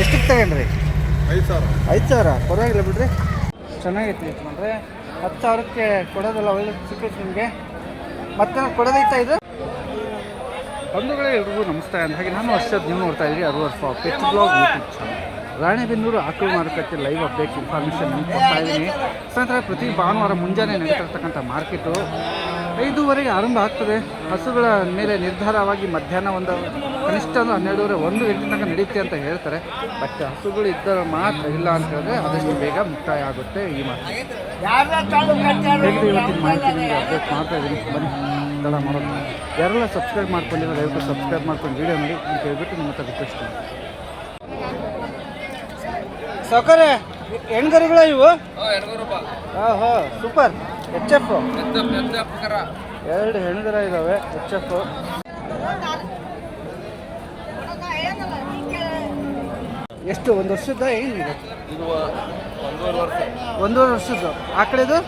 ಎಷ್ಟು ಎಷ್ಟಕ್ಕೆ ತಗೊಂಡ್ರಿ? ಐದು ಸಾವಿರ. ಐದು ಸಾವಿರ? ಪರವಾಗಿಲ್ಲ ಬಿಡ್ರಿ. ಚೆನ್ನಾಗೈತಿ ಯಜಮಾನ್ರೆ. ಹತ್ತು ಸಾವಿರಕ್ಕೆ ಕೊಡೋದಲ್ಲ ಒಳ್ಳೆ ಸಿಕ್ಕೈತೆ ನಿಮಗೆ. ಮತ್ತೆ ಕೊಡೋದೈತಾ ಇದು? ಬಂಧುಗಳೇ ಎಲ್ರಿಗೂ ನಮಸ್ತೆ. ಅಂದ ಹಾಗೆ ನಾನು ವರ್ಷದ ನೀವು ನೋಡ್ತಾ ಇದ್ದೀವಿ ಅರವತ್ತು ವರ್ಷ pet blog YouTube channel Ranebennur ಆಕಳು ಮಾರುಕಟ್ಟೆ ಲೈವ್ ಅಪ್ಡೇಟ್ ಇನ್ಫಾರ್ಮೇಷನ್ ನಿಮ್ಗೆ ಕೊಡ್ತಾ ಇದ್ದೀನಿ. ನಂತರ ಪ್ರತಿ ಭಾನುವಾರ ಮುಂಜಾನೆ ನಡೀತಿರ್ತಕ್ಕಂಥ ಮಾರ್ಕೆಟು ಐದೂವರೆಗೆ ಆರಂಭ ಆಗ್ತದೆ. ಹಸುಗಳ ಮೇಲೆ ನಿರ್ಧಾರವಾಗಿ ಮಧ್ಯಾಹ್ನ ಒಂದು ಕನಿಷ್ಠ ಒಂದು ಹನ್ನೆರಡೂವರೆ ಒಂದು ಗಂಟೆ ತನಕ ನಡೆಯುತ್ತೆ ಅಂತ ಹೇಳ್ತಾರೆ. ಬಟ್ ಹಸುಗಳು ಇದ್ದರೆ ಮಾತ್ರ ಇಲ್ಲ ಅಂತ ಹೇಳಿದ್ರೆ ಆದಷ್ಟು ಬೇಗ ಮುಕ್ತಾಯ ಆಗುತ್ತೆ ಈ ಮಾತು. ಇವತ್ತಿನ ಮಾಹಿತಿ ನಿಮಗೆ ಅಪ್ಡೇಟ್ ಮಾಡ್ತಾ ಇದ್ದೀನಿ. ಬನ್ನಿ ತಡ ಮಾಡೋದು. ಯಾರೆಲ್ಲ ಸಬ್ಸ್ಕ್ರೈಬ್ ಮಾಡ್ಕೊಂಡಿಲ್ಲ ದಯವಿಟ್ಟು ಸಬ್ಸ್ಕ್ರೈಬ್ ಮಾಡ್ಕೊಂಡು ವೀಡಿಯೋ ನೋಡಿ ಅಂತ ಹೇಳ್ಬಿಟ್ಟು ನಿಮ್ಮ ಹತ್ರ ರಿಕ್ವೆಸ್ಟ್ ಮಾಡಿ ಸೌಕರ್ಯ ಹೆಣ್ಗರಿಗಳ ಇವು? ಹಾಂ ಹಾಂ ಸೂಪರ್ ಎಚ್ ಎಫ್ ಎರಡು ಹೆಣ್ಗರ ಇದ್ದಾವೆ ಎಚ್ ಎಫ್ ಎಷ್ಟು ಒಂದು ವರ್ಷದ ಏನಿದೆ? ಇದು ಒಂದೂವರೆ ವರ್ಷ. ಒಂದೂವರೆ ವರ್ಷದ್ದು. ಆ ಕಡೆದು?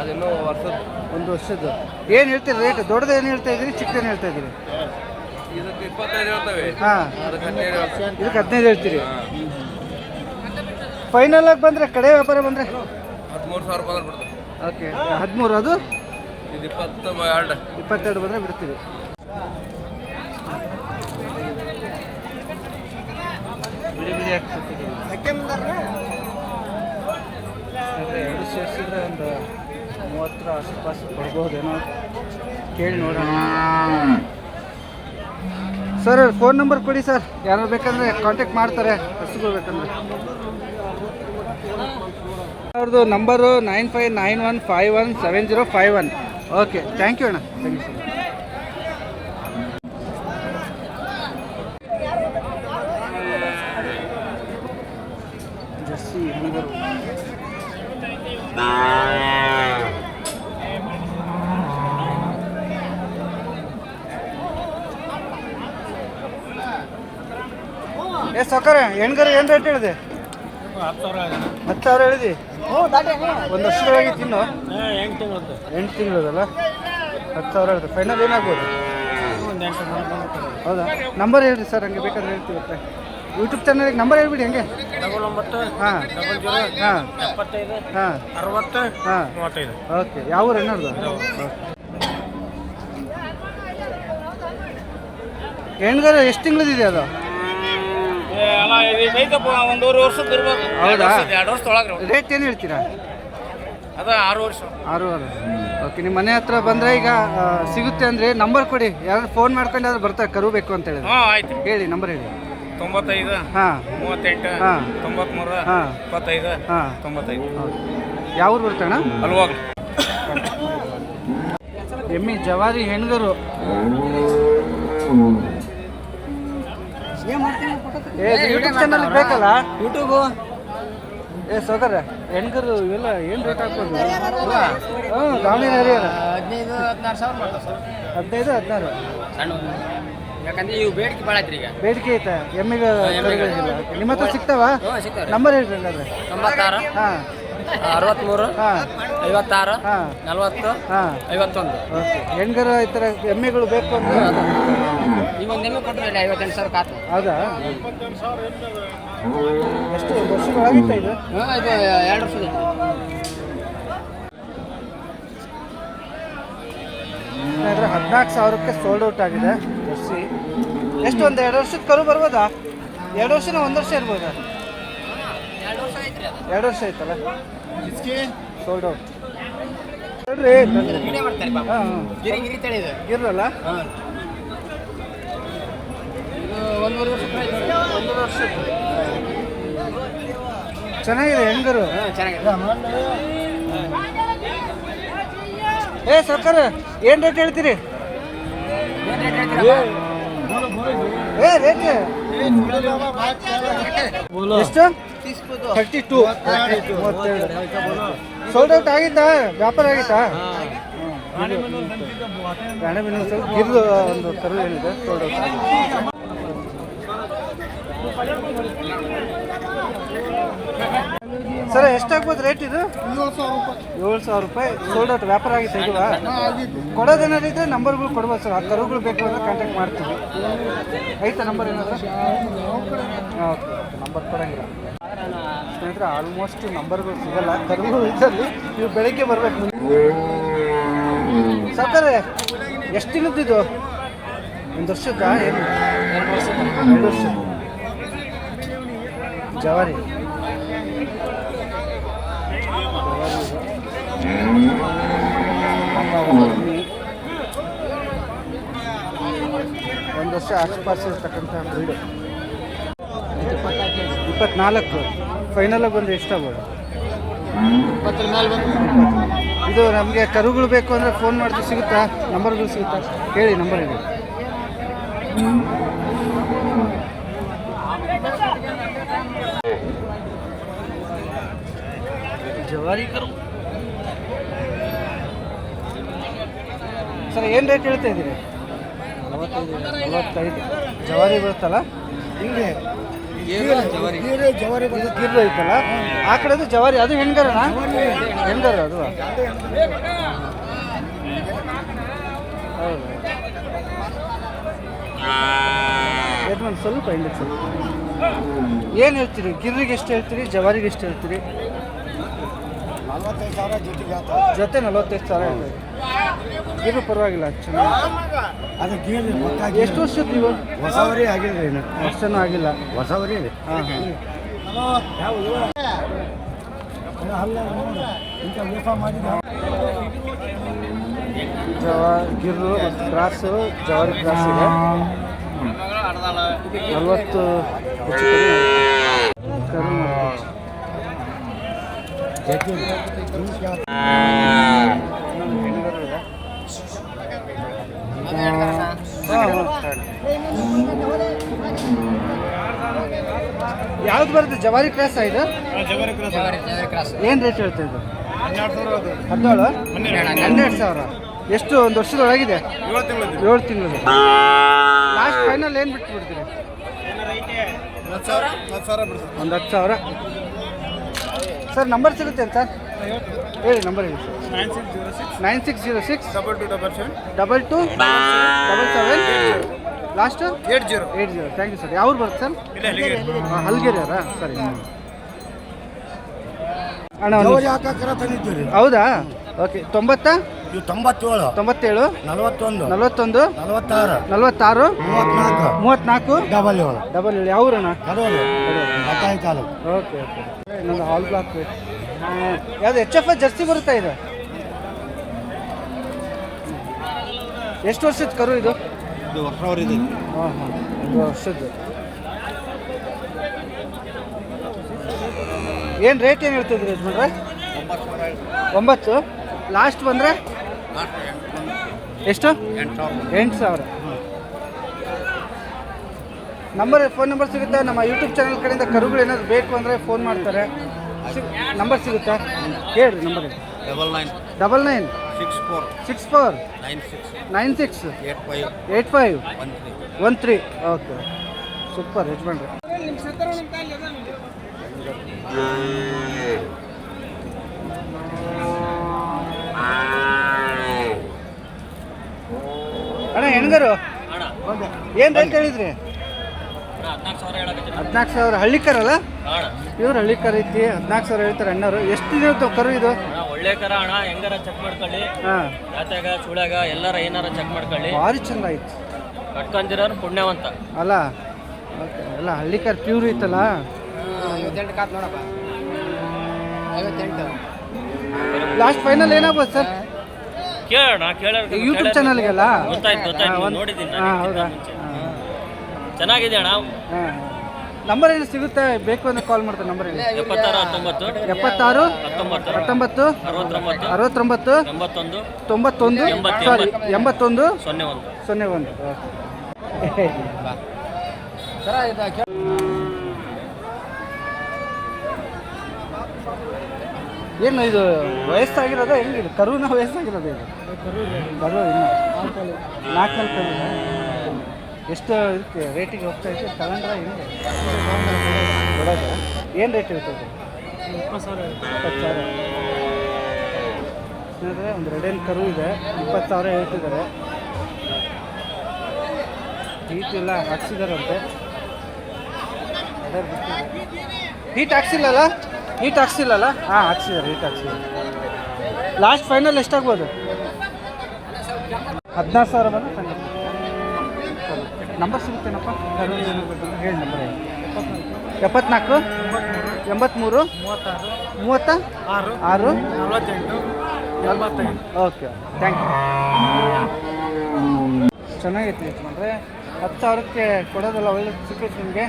ಅದಿನ್ನೂ ವರ್ಷದ ಒಂದು ವರ್ಷದ್ದು. ಏನು ಹೇಳ್ತೀರಿ ರೇಟ್ ದೊಡ್ಡದು ಏನು ಹೇಳ್ತಾ ಇದ್ದೀರಿ ಚಿಕ್ಕದೇನು ಹೇಳ್ತಾ ಇದ್ದೀರಿ? ಇದಕ್ಕೆ ಇಪ್ಪತ್ತೈದು ಹೇಳ್ತೇವೆ. ಹಾಂ. ಇದಕ್ಕೆ ಹದಿನೈದು ಹೇಳ್ತೀರಿ? ಫೈನಲ್ ಆಗಿ ಬಂದರೆ ಕಡೆ ವ್ಯಾಪಾರ ಬಂದರೆ? ಹದಿಮೂರು ಸಾವಿರ ಬಂದ್ರೆ ಓಕೆ ಹದಿಮೂರು ಅದು? ಇದು ಇಪ್ಪತ್ತು ಎರಡು. ಇಪ್ಪತ್ತೆರಡು ಬಂದರೆ ಬಿಡ್ತೀವಿ. ಎರಡು ಸೇರಿಸಿದ್ರೆ ಒಂದು ಮೂವತ್ತರ ಆಸುಪಾಸು ಬರ್ಬೋದೇನೋ ಕೇಳಿ ನೋಡೋಣ. ಸರ್ ಫೋನ್ ನಂಬರ್ ಕೊಡಿ ಸರ್. ಯಾರು ಬೇಕಂದ್ರೆ ಕಾಂಟ್ಯಾಕ್ಟ್ ಮಾಡ್ತಾರೆ ಹಸುಗಳು ಬೇಕಂದ್ರೆ ಅವ್ರದ್ದು number nine five nine one five one seven zero five one. Okay thank you ಅಣ್ಣ. ಥ್ಯಾಂಕ್ ಯು ಸರ್ ಜರ್ಸಿ ಹೆಣ್ಗರು ಏ ಸಕ್ಕರೆ ಹೆಣ್ಗರ ಏನು ರೇಟ್ ಹೇಳಿದೆ? ಹತ್ತು ಸಾವಿರ ಹೇಳಿದಿ? ಒಂದು ವರ್ಷದೊಳಗೆ ತಿನ್ನು. ಎಂಟು ತಿಂಗಳದಲ್ಲ? ಹತ್ತು ಸಾವಿರ ಹೇಳಿದೆ. ಫೈನಲ್ ಏನಾಗ್ಬೋದು? ಹೌದಾ? ನಂಬರ್ ಹೇಳ್ರಿ ಸರ್ ಹಂಗೆ ಬೇಕಾದ್ರೆ ಹೇಳ್ತೀವಿ ಯೂಟ್ಯೂಬ್ ಚಾನಲ್ಗೆ ನಂಬರ್ ಹೇಳ್ಬಿಡಿ ಹಂಗೆ. ಡಬಲ್ ಒಂಬತ್ತು ಹಾಂ. ಡಬಲ್ ಜೀರೋ ಹಾಂ. ಎಪ್ಪತ್ತೈದು ಹಾಂ. ಅರವತ್ತು ಹಾಂ. ಮೂವತ್ತೈದು. ಓಕೆ ಯಾವ ಊರು ಏನೋದು ಹೆಣ್ಗಾರ ಎಷ್ಟು ತಿಂಗಳದಿದೆ ಅದು? ಒಂದೂವರೆ ವರ್ಷದ ಇರ್ಬೋದು ಹೌದಾ? ಎರಡು ವರ್ಷ ತೊಳಗ್ರಿ ರೇಟ್ ಏನು ಹೇಳ್ತೀರಾ? ಅದು ಆರು ವರ್ಷ. ಆರು ಆರು ಓಕೆ ನಿಮ್ಮ ಮನೆ ಹತ್ರ ಬಂದರೆ ಈಗ ಸಿಗುತ್ತೆ ಅಂದರೆ ನಂಬರ್ ಕೊಡಿ. ಯಾರು ಫೋನ್ ಮಾಡ್ಕೊಂಡು ಯಾರು ಬರ್ತಾರೆ ಕರು ಬೇಕು ಅಂತ ಹೇಳಿದ್ರೆ. ಹಾಂ ಆಯ್ತು. ಹೇಳಿ ನಂಬರ್ ಹೇಳಿ. ತೊಂಬತ್ತೈದು ಹಾಂ. ಮೂವತ್ತೆಂಟು ಹಾಂ. ತೊಂಬತ್ಮೂರು ಹಾಂ. ಇಪ್ಪತ್ತೈದು ಹಾಂ. ತೊಂಬತ್ತೈದು. ಯಾವ ಊರು ಬರ್ತಣ್ಣ ಅಲ್ಲಿ ಹೋಗ್ಲಿ ಎಮ್ಮಿ ಜವಾರಿ ಹೆಣ್ಗರು. ಏ ಯೂಟ್ಯೂಬ್ ಚಾನಲ್ ಬೇಕಲ್ಲ? ಯೂಟ್ಯೂಬು ಏ ಸೋದರ ಹೆಣ್ಗರು ಇವೆಲ್ಲ ಏನು ರೇಟ್ ಹಾಕ್ಬೋದು? ಹ್ಞೂ ದಾವಣಗೆರೆ ಹದಿನೈದು ಹದಿನಾರು ಸಾವಿರ ಮಾಡ್ತಾರೆ ಸರ್. ಹದಿನೈದು ಹದಿನಾರು. ಸಣ್ಣ ಯಾಕಂದ್ರೆ ಇವು ಬೇಡಿಕೆ ಭಾಳ ಐತ್ರಿ ಈಗ. ಬೇಡಿಕೆ ಐತೆ. ಎಮ್ಮಿಗೆ ಕರುಗಳಿಗಿಲ್ಲ ನಿಮ್ಮ ಹತ್ರ ಸಿಗ್ತಾವ ಹ್ಞೂ ನಂಬರ್ ಹೇಳ್ರಿ ಹಂಗಾದ್ರೆ. ತೊಂಬತ್ತಾರು. ಹಾಂ. ಅರವತ್ತ್ಮೂರು ಹಾಂ. ಐವತ್ತಾರು. ಹಾಂ. ನಲವತ್ತು. ಹಾಂ. ಐವತ್ತೊಂದು. ಓಕೆ. ಹೆಣ್ಗರು ಈ ಥರ ಎಮ್ಮೆಗಳು ಬೇಕು ಅಂತ ಒಂದು ಎಮ್ಮೆ ಕೊಟ್ಟರೆ ಐವತ್ತೆಂಟು ಸಾವಿರ ಕಾತು. ಹೌದಾ? ಎಷ್ಟು ವರ್ಷಗಳಾಗಿತ್ತ ಇದು? ಹಾಂ ಇದು ಎರಡು ವರ್ಷದ ಹದಿನಾಲ್ಕು ಸಾವಿರಕ್ಕೆ ಸೋಲ್ಡ್ ಔಟ್ ಆಗಿದೆ. ಎಷ್ಟು ಒಂದು ಎರಡು ವರ್ಷದ ಕರು ಬರ್ಬೋದಾ? ಎರಡು ವರ್ಷನ ಒಂದು ವರ್ಷ ಇರ್ಬೋದಾ? ಎರಡು ವರ್ಷ ಐತ್ರಿ ಎರಡು ವರ್ಷ ಆಯ್ತಲ್ಲ ಸೋಲ್ಡ್ ಔಟ್ ನೋಡ್ರಿ ಇರಲ್ಲ ಒಂದೂವರೆ ವರ್ಷ ಒಂದು ವರ್ಷ. ಚೆನ್ನಾಗಿದೆ ಹೆಂಗರು? ಚೆನ್ನಾಗಿದೆ. ಏ ಸರ್ಕಾರ ಏನು ರೇಟ್ ಹೇಳ್ತೀರಿ? ಎಷ್ಟು? Thirty two. ಸೋಲ್ಡ್ ಔಟ್ ಆಗಿತ್ತಾ? ವ್ಯಾಪಾರ ಆಗಿತ್ತಾ? ರಾಣೆಬೆನ್ನೂರು ಸ್ವಲ್ಪ ಗಿರ್ದು ಒಂದು ಕರು ಏನಿದೆ? ಸೋಲ್ಡ್ ಔಟ್ ಸರ್ ಎಷ್ಟಾಗ್ಬೋದು ರೇಟ್ ಇದು? ಏಳು ಸಾವಿರ ರೂಪಾಯಿ. ಸೋಲ್ಡ್ ಔಟ್ ವ್ಯಾಪಾರ ಆಗಿ ಇಲ್ವಾ ಕೊಡೋದೇನಾದ್ರು ಇದ್ರೆ ನಂಬರ್ಗಳು ಕೊಡ್ಬೋದು ಸರ್. ಆ ಕರುಗಳು ಬೇಕು ಅಂದ್ರೆ ಕಾಂಟ್ಯಾಕ್ಟ್ ಮಾಡ್ತೀವಿ. ಐತೆ ನಂಬರ್ ಏನಾದ್ರು? ಓಕೆ ನಂಬರ್ ಕೊಡಂಗಿಲ್ಲ. ಸ್ನೇಹಿತರೆ ಆಲ್ಮೋಸ್ಟ್ ನಂಬರ್ಗಳು ಸಿಗಲ್ಲ. ಕರುಗಳು ಇದರಲ್ಲಿ ನೀವು ಬೆಳಗ್ಗೆ ಬರಬೇಕು. ಸರ್ ಎಷ್ಟು ಇದು? ಒಂದು ವರ್ಷದ ಏನು? ಎರಡು ವರ್ಷ ಎರಡು ವರ್ಷ ಜವಾರಿ. ಒಂದು ವರ್ಷ ಆಸ್ಪಾಸ್ ಇರ್ತಕ್ಕಂಥ ಬ್ರೀಡು ಇಪ್ಪತ್ನಾಲ್ಕು. ಫೈನಲಾಗಿ ಬಂದು ಎಷ್ಟಾಗ್ಬೋದು ಇದು ನಮಗೆ ಕರುಗಳು ಬೇಕು ಅಂದರೆ ಫೋನ್ ಮಾಡಿದ್ರೆ ಸಿಗುತ್ತಾ? ನಂಬರ್ಗಳು ಸಿಗುತ್ತಾ? ಹೇಳಿ ನಂಬರ್ ಹೇಳಿ. ಜವಾರಿ ಕರು ಸರ್ ಏನು ರೇಟ್ ಹೇಳ್ತಾ ಇದ್ದೀರಿ? ನಲವತ್ತೈದು. ಜವಾರಿ ಬರುತ್ತಲ್ಲ? ಹಿಂಗೆ. ಜವಾರಿ? ಐತಲ್ಲ? ಆ ಕಡೆದು ಜವಾರಿ ಅದು ಹೆಣ್ಗರಣ ಹೆಣ್ಗರ ಅದು. ಹೌದು. ಸ್ವಲ್ಪ ಹಿಂದಕ್ಕೆ ಸ್ವಲ್ಪ. ಏನು ಹೇಳ್ತೀರಿ? ಗಿರ್ರಿಗೆ ಎಷ್ಟು ಹೇಳ್ತೀರಿ? ಜವಾರಿಗೆ ಎಷ್ಟು ಹೇಳ್ತೀರಿ? ನಲವತ್ತೈದು ಸಾವಿರ ಜೊತೆಗೆ ಜೊತೆ ನಲವತ್ತೈದು ಸಾವಿರ ಗಿರ್ರು ಪರವಾಗಿಲ್ಲ ಚೆನ್ನಾಗಿ ಅದು ಗೀರು ಎಷ್ಟು ವರ್ಷ ನೀವು ಹೊಸವರೇ ಆಗಿಲ್ಲ ಏನು ವರ್ಷನೂ ಆಗಿಲ್ಲ. ಹೊಸವರೇ ಹಾಂ ಹಾಂ. ಜವ ಗಿರ್ರು ಮತ್ತು ಕ್ರಾಸು ಜವಾರಿ ಕ್ರಾಸ್ ಇದೆ. ನಲ್ವತ್ತು ಕರು ಮಾಡ್ಬೇಕು. ಇನ್ನೊಂದು ಹೆಣ್ಗರು ಇದೆ. ಹಾಂ, ಹಾಂ. ಯಾವ್ದು ಬರುತ್ತೆ? ಜವಾರಿ ಕ್ರಾಸ್ ಇದು? ಏನು ರೇಟ್ ಹೇಳ್ತಾ ಇದು ಹದಿನೇಳು? ಹನ್ನೆರಡು. ಸಾವಿರ. ಎಷ್ಟು? ಒಂದು ವರ್ಷದೊಳಗಿದೆ? ಏಳು ತಿಂಗಳು ಲಾಸ್ಟ್ ಫೈನಲ್ ಏನು ಬಿಟ್ಟು ಬಿಡ್ತೀರಿ ಒಂದು ಹತ್ತು ಸಾವಿರ. ಸರ್ ನಂಬರ್ ಸಿಗುತ್ತೆ ಅಂತ? ಹೇಳಿ ನಂಬರ್ ಹೇಳಿ. Sir nine six zero six double two double seven double two double seven last eight zero eight zero thank you sir ಯಾವ್ರು ಬರುತ್ತೆ ಸರ್ ಹಾಂ ಹಲ್ಗೆರೆ ಅವರಾ? ಸರಿ. ಅಣ್ಣ ಹೌದಾ? ಓಕೆ ತೊಂಬತ್ತ? ಇವು ತೊಂಬತ್ತೇಳು. ತೊಂಬತ್ತೇಳು. ನಲವತ್ತೊಂದು. ನಲವತ್ತೊಂದು. ನಲವತ್ತಾರು. ನಲವತ್ತಾರು. ಮೂವತ್ನಾಲ್ಕು. ಮೂವತ್ತ್ನಾಲ್ಕು ಡಬಲ್ ಏಳು. ಡಬಲ್ ಏಳು. ಬತ್ತಾಯಿ ತಾಲೂಕು. Okay okay. ಇನ್ನೊಂದು ಹಾಲ್ ಬ್ಲಾಕ್ ಯಾವುದು ಎಚ್ ಎಫ್ ಜರ್ಸಿ ಬರುತ್ತಾ ಇದು? ಎಷ್ಟು ವರ್ಷದ ಕರು ಇದು? ಇದು ಹಾಂ ಹಾಂ. ಒಂದು ವರ್ಷದ್ದು. ಏನು ರೇಟ್ ಏನು ಹೇಳ್ತಿದ್ರಿ ಯಜಮಾನ್ರೆ? ಒಂಬತ್ತು ಲಾಸ್ಟ್ ಬಂದರೆ? ಎಷ್ಟು? ಎಂಟು ಸಾವಿರ. ನಂಬರ್ ಫೋನ್ ನಂಬರ್ ಸಿಗುತ್ತೆ. ನಮ್ಮ ಯೂಟ್ಯೂಬ್ ಚಾನಲ್ ಕಡೆಯಿಂದ ಕರುಗಳು ಏನಾದ್ರು ಬೇಕು ಅಂದರೆ ಫೋನ್ ಮಾಡ್ತಾರೆ. ನಂಬರ್ ಸಿಗುತ್ತಾ? ಹೇಳ್ರಿ number. Double nine. Double nine. Six four. Six four. Nine six. Nine six. Eight five. Eight five. One three. One three. Okay. Super ಯಜಮಾನ್ರಿ. ಅಣ್ಣ ಹೆಣ್ಗರು? ಏನು ರೇಟ್ ಹೇಳಿದ್ರಿ? ಹದಿನಾಲ್ಕು ಸಾವಿರ ಹಳ್ಳಿಕರಲ್ಲ? ಇವ್ರು ಹಳ್ಳಿಕರ್ ಐತಿ ಹದಿನಾಲ್ಕು ಸಾವಿರ ಹೇಳ್ತಾರೆ ಅಣ್ಣವರು. ಎಷ್ಟು ದಿನ ಕರು ಇದು? ಒಳ್ಳೆ ಕರ ಅಣ್ಣ. ಹೆಂಗಾರ ಚೆಕ್ ಮಾಡ್ಕೊಳ್ಳಿ. ಹಾಂ. ಜಾತ್ಯಾಗ ಸುಳ್ಯಾಗ ಎಲ್ಲಾರ ಏನಾರ ಚೆಕ್ ಮಾಡ್ಕೊಳ್ಳಿ. ಭಾರಿ ಚಂದ ಐತಿ ಕಟ್ಕೊಂಡಿರೋರು ಪುಣ್ಯವಂತ. ಅಲ್ಲ ಓಕೆ. ಅಲ್ಲ ಹಳ್ಳಿಕರ್ ಪ್ಯೂರ್ ಐತಲ್ಲ? ಲಾಸ್ಟ್ ಫೈನಲ್ ಏನಾಗ್ಬೋದು ಸರ್ ಕೇಳೋಣ ಕೇಳೋಣ ಯೂಟ್ಯೂಬ್ ಚಾನಲ್ಗೆಲ್ಲ ಗೊತ್ತಾಯ್ತು ಗೊತ್ತಾಯ್ತು ನೋಡಿದ್ದೀನಿ ಹೌದಾ. ಚೆನ್ನಾಗಿದೆ ಅಣ್ಣ ನಂಬರ್ ಏನು ಸಿಗುತ್ತೆ ಬೇಕು ಅಂತ ಕಾಲ್ ಮಾಡ್ತಾರೆ ನಂಬರ್ ಏನು ಎಪ್ಪತ್ತಾರು ಹತ್ತೊಂಬತ್ತು? ಎಪ್ಪತ್ತಾರು ಹತ್ತೊಂಬತ್ತು. ಹತ್ತೊಂಬತ್ತು ಅರವತ್ತೊಂಬತ್ತು. ಅರವತ್ತೊಂಬತ್ತು ಎಂಬತ್ತೊಂದು. ತೊಂಬತ್ತೊಂದು ಸಾರಿ ಎಂಬತ್ತೊಂದು ಸೊನ್ನೆ ಒಂದು. ಸೊನ್ನೆ ಒಂದು. ಏನು ಇದು ವಯಸ್ಸಾಗಿರೋದ ಹೆಂಗಿದೆ ಕರುನ ವಯಸ್ಸಾಗಿರೋದು ಇದು? ಕರು ಇನ್ನು ನಾಲ್ಕು ಕರು ಎಷ್ಟು ಇದಕ್ಕೆ ರೇಟಿಗೆ ಹೋಗ್ತಾ ಇದೆ? ತಗೊಂಡ್ರೆ ಹೆಂಗೆ ಕೊಡೋದು ಏನು ರೇಟ್ ಇರ್ತದೆ ಇಪ್ಪತ್ತು ಸಾವಿರ. ಒಂದು ರೆಡೇನ್ ಕರು ಇದೆ. ಇಪ್ಪತ್ತು ಸಾವಿರ ಹೇಳ್ತಿದ್ದಾರೆ. ಹೀಟ್ ಎಲ್ಲ ಹಾಕ್ಸಿದಾರಂತೆ. ಹೀಟ್ ಹಾಕ್ಸಿಲ್ಲಲ್ಲ ಹೀಟ್ ಹಾಕ್ಸಿಲ್ಲಲ್ಲ? ಹಾಂ ಹಾಕ್ಸಿದ್ದಾರೆ ಹೀಟ್ ಹಾಕ್ಸಿದ್ದಾರೆ ಲಾಸ್ಟ್ ಫೈನಲ್ ಎಷ್ಟಾಗ್ಬೋದು? ಹದಿನಾರು ಸಾವಿರ ಬಂದು ಫೈನಲ್ ನಂಬರ್ ಸಿಗುತ್ತೇನಪ್ಪ? ಹೇಳಿ ನಂಬರ್ ಎಪ್ಪತ್ನಾಲ್ಕು? ಎಂಬತ್ತ್ಮೂರು ಮೂವತ್ತ? ಆರು. ಆರು? ಓಕೆ ಥ್ಯಾಂಕ್ ಯು ಚೆನ್ನಾಗೈತಿ ಅಂದರೆ ಹತ್ತು ಸಾವಿರಕ್ಕೆ ಕೊಡೋದಲ್ಲ ಒಳ್ಳೆ ಸಿಕ್ಕೈತೆ ನಿಮಗೆ.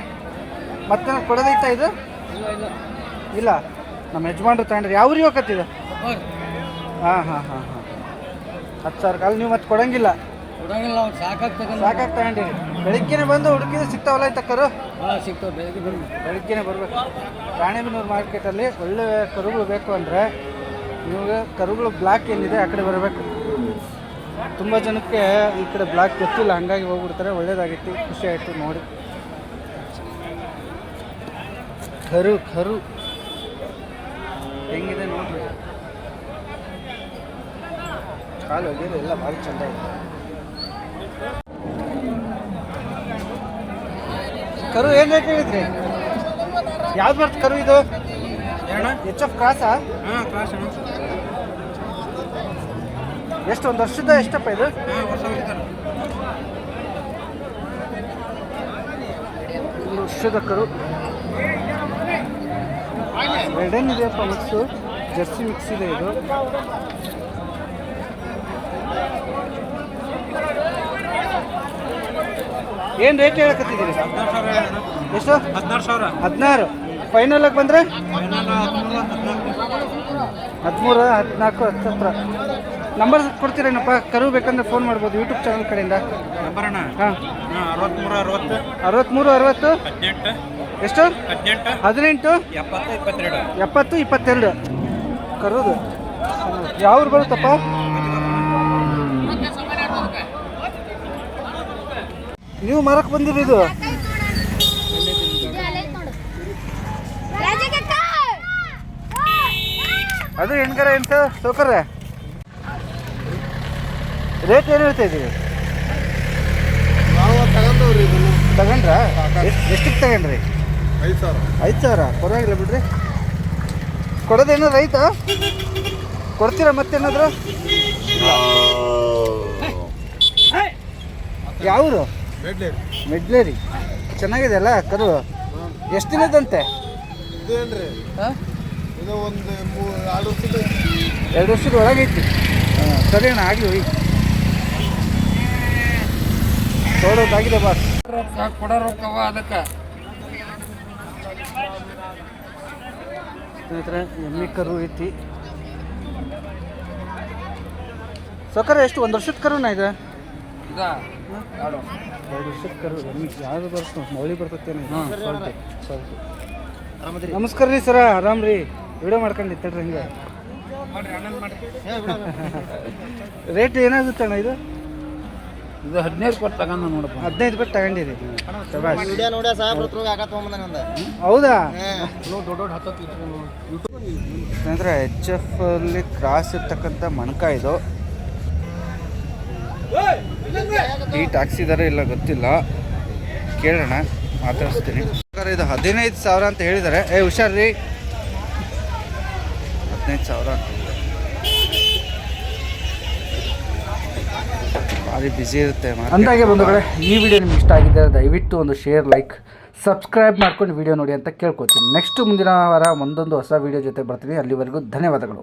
ಮತ್ತೆ ಕೊಡೋದೈತಾ ಇದು? ಇಲ್ಲ ನಮ್ಮ ಯಜಮಾನ್ರು ತಗೊಂಡ್ರಿ ಯಾವ ಊರಿಗೆ ಹೋಗತ್ತಿದೆ ಹಾಂ ಹಾಂ ಹಾಂ ಹಾಂ. ಹತ್ತು ಸಾವಿರ ಅಲ್ಲಿ ನೀವು ಮತ್ತೆ ಕೊಡಂಗಿಲ್ಲ. ಕೊಡಂಗಿಲ್ಲ ಅವ್ನು ಸಾಕಾಗ್ತದೆ ಸಾಕಾಗಿ ತಗೊಂಡಿರಿ. ಬೆಳಿಗ್ಗೆನೆ ಬಂದು ಹುಡುಕಿದ್ರೆ ಸಿಗ್ತಾವಲ್ಲ ತಕ್ಕರು ಭಾಳ ಸಿಗ್ತವೆ ಬೆಳಗ್ಗೆ ಬಂದು ಬೆಳಿಗ್ಗೆನೆ ಬರಬೇಕು. ರಾಣೆಬೆನ್ನೂರು ಮಾರ್ಕೆಟಲ್ಲಿ ಒಳ್ಳೆ ಕರುಗಳು ಬೇಕು ಅಂದರೆ ನಿಮಗೆ ಕರುಗಳು ಬ್ಲ್ಯಾಕ್ ಏನಿದೆ ಆ ಕಡೆ ಬರಬೇಕು. ತುಂಬ ಜನಕ್ಕೆ ಈ ಕಡೆ ಬ್ಲ್ಯಾಕ್ ಗೊತ್ತಿಲ್ಲ ಹಂಗಾಗಿ ಹೋಗ್ಬಿಡ್ತಾರೆ. ಒಳ್ಳೇದಾಗಿತ್ತು ಖುಷಿ ಆಯಿತು ನೋಡಿ. ಕರು ಕರು. ಹೆಂಗಿದೆ ನೋಡ್ರಿ. ಕಾಲು ಒಗೆಯೋದು ಎಲ್ಲ ಭಾರಿ ಚಂದ ಇದೆ. ಕರು ಏನು ರೇಟ್ ಹೇಳಿದ್ರಿ? ಯಾವ್ದು ಬರ್ತ ಕರು ಇದು? ಎಚ್ ಎಫ್ ಕ್ರಾಸಾ ಹಾಂ ಎಷ್ಟು ಒಂದು ವರ್ಷದ ಎಷ್ಟಪ್ಪ ಇದು? ಒಂದು ವರ್ಷದ ಕರು. ಎರಡೇನಿದೆಯಪ್ಪ ಮಿಕ್ಸು ಜರ್ಸಿ ಮಿಕ್ಸ್ ಇದೆ ಇದು. ಏನು ರೇಟ್ ಹೇಳಕತ್ತಿದ್ದೀರಿ? ಎಷ್ಟು? ಹದಿನಾರು ಸಾವಿರ. ಹದಿನಾರು. ಫೈನಲ್ ಆಗಿ ಬಂದರೆ? ಫೈನಲ್ ಹದಿಮೂರು ಹದಿನಾಲ್ಕು. ಹದಿಮೂರು ಹದಿನಾಲ್ಕು ಹತ್ತತ್ರ. ನಂಬರ್ ಕೊಡ್ತೀರೇನಪ್ಪ? ಕರು ಬೇಕಂದ್ರೆ ಫೋನ್ ಮಾಡ್ಬೋದು ಯೂಟ್ಯೂಬ್ ಚಾನಲ್ ಕಡೆಯಿಂದ. ಅರವತ್ಮೂರು ಹಾಂ. ಅರವತ್ತ್ಮೂರು ಅರವತ್ತು. ಅರವತ್ತ್ಮೂರು ಅರವತ್ತು? ಹದಿನೆಂಟು. ಎಷ್ಟು? ಹದಿನೆಂಟು. ಹದಿನೆಂಟು? ಎಪ್ಪತ್ತು ಇಪ್ಪತ್ತೆರಡು. ಕರೋದು ಇಪ್ಪತ್ತೆರಡು. ಕರುದು. ಯಾವ್ರು ಬರುತ್ತಪ್ಪ? ನೀವು ಮರಕ್ ಬಂದಿರಿ ಇದು. ಅದು ಹೆಣ್ಗರ ಎಂತ? ಸೌಕರ್ಯ? ರೇಟ್ ಏನು ಹೇಳ್ತಾ ಇದ್ದೀವಿ ನಾವು ತಗೊಂಡವ್ರಿ ಇದನ್ನು. ತಗೊಂಡ್ರಾ? ಎಷ್ಟು ಎಷ್ಟಕ್ಕೆ ತಗೊಂಡ್ರಿ? ಐದು ಸಾವಿರ. ಐದು ಸಾವಿರ? ಪರವಾಗಿಲ್ಲ ಬಿಡ್ರಿ. ಕೊಡೋದೇನು ರೈತ? ಕೊಡ್ತೀರಾ ಮತ್ತೇನಾದ್ರು? ಯಾವರು? ಬೇಡ್ಲಿ ಮೆಡ್ಲೇರಿ. ಚೆನ್ನಾಗಿದೆ ಅಲ್ಲ ಕರು. ಎಷ್ಟು ದಿನದಂತೆ? ಇದೇನ್ರಿ ಹಾಂ? ಇದು ಒಂದು ಮೂ ಎರಡು ವರ್ಷದ ಒಳಗೈತಿ. ಹಾಂ ಸರಿ ಅಣ್ಣ ಆಗಲಿ ಹೋಯ್ ನೋಡೋದಾಗಿದೆ ಬಾಸ್ ರೊಕ್ಕ ಕೊಡೋ ರೊಕ್ಕವ ಅದಕ್ಕೆ. ಸ್ನೇಹಿತರೆ ಎಮ್ಮಿ ಕರು ಐತಿ. ಸೊಕರ ಎಷ್ಟು? ಒಂದು ವರ್ಷದ ಕರುನ ಇದೆ? ಇದಾ? ಎರಡು ವರ್ಷದ ಕರು. ಎಮ್ಮಿ ಯಾವ್ದು ಬರ್ತ ಮೌಳಿ ಬರ್ತೈತೇನೆ ಸ್ವಲ್ಪ ನಮಸ್ಕಾರ ರೀ ಸರ ಆರಾಮ್ ರೀ. ವಿಡಿಯೋ ಮಾಡ್ಕೊಂಡು ಇತ್ತಳ್ರಿ ಹಿಂಗೆ. ಮಾಡ್ರಿ ಅಣ್ಣನ ಮಾಡ್ರಿ. ರೇಟ್ ಏನಾಗುತ್ತೆ ಅಣ್ಣ ಇದು? ಇದು ಹದಿನೈದು ಕೊಟ್ಟು ತಗೊಂಡ ನೋಡಪ್ಪ. ಹದಿನೈದು ಬಿಟ್ಟು ತಗೊಂಡಿರಿ ಸಾಹೇಬ್ರ ಹತ್ರ ಒಂದ ಹೌದಾ? ದೊಡ್ಡ ದೊಡ್ಡ ಹತ್ತತ್ತು ಸ್ನೇಹಿತರೆ ಎಚ್ ಎಫ್ ಅಲ್ಲಿ ಕ್ರಾಸ್ ಇರ್ತಕ್ಕಂಥ ಮಣಕ ಇದು. ಹೀಟ್ ಹಾಕ್ಸಿದಾರೆ ಇಲ್ಲ ಗೊತ್ತಿಲ್ಲ. ಕೇಳೋಣ ಮಾತಾಡಿಸ್ತೀನಿ. ಸರ್, ಇದು ಹದಿನೈದು ಸಾವಿರ ಅಂತ ಹೇಳಿದ್ದಾರೆ. ಏ ಹುಷಾರ್ರಿ. ಹದಿನೈದು ಸಾವಿರ ಅಂತ. ಭಾರಿ ಬ್ಯುಸಿ ಇರುತ್ತೆ ಅಂದಾಗೆ ಬಂಧುಗಳೇ, ಈ ವಿಡಿಯೋ ನಿಮ್ಗೆ ಇಷ್ಟ ಆಗಿದೆ ದಯವಿಟ್ಟು ಒಂದು ಶೇರ್ ಲೈಕ್ ಸಬ್ಸ್ಕ್ರೈಬ್ ಮಾಡ್ಕೊಂಡು ವಿಡಿಯೋ ನೋಡಿ ಅಂತ ಕೇಳ್ಕೊತೀನಿ ನೆಕ್ಸ್ಟ್ ಮುಂದಿನ ವಾರ ಒಂದೊಂದು ಹೊಸ ವಿಡಿಯೋ ಜೊತೆ ಬರ್ತೀನಿ. ಅಲ್ಲಿವರೆಗೂ ಧನ್ಯವಾದಗಳು.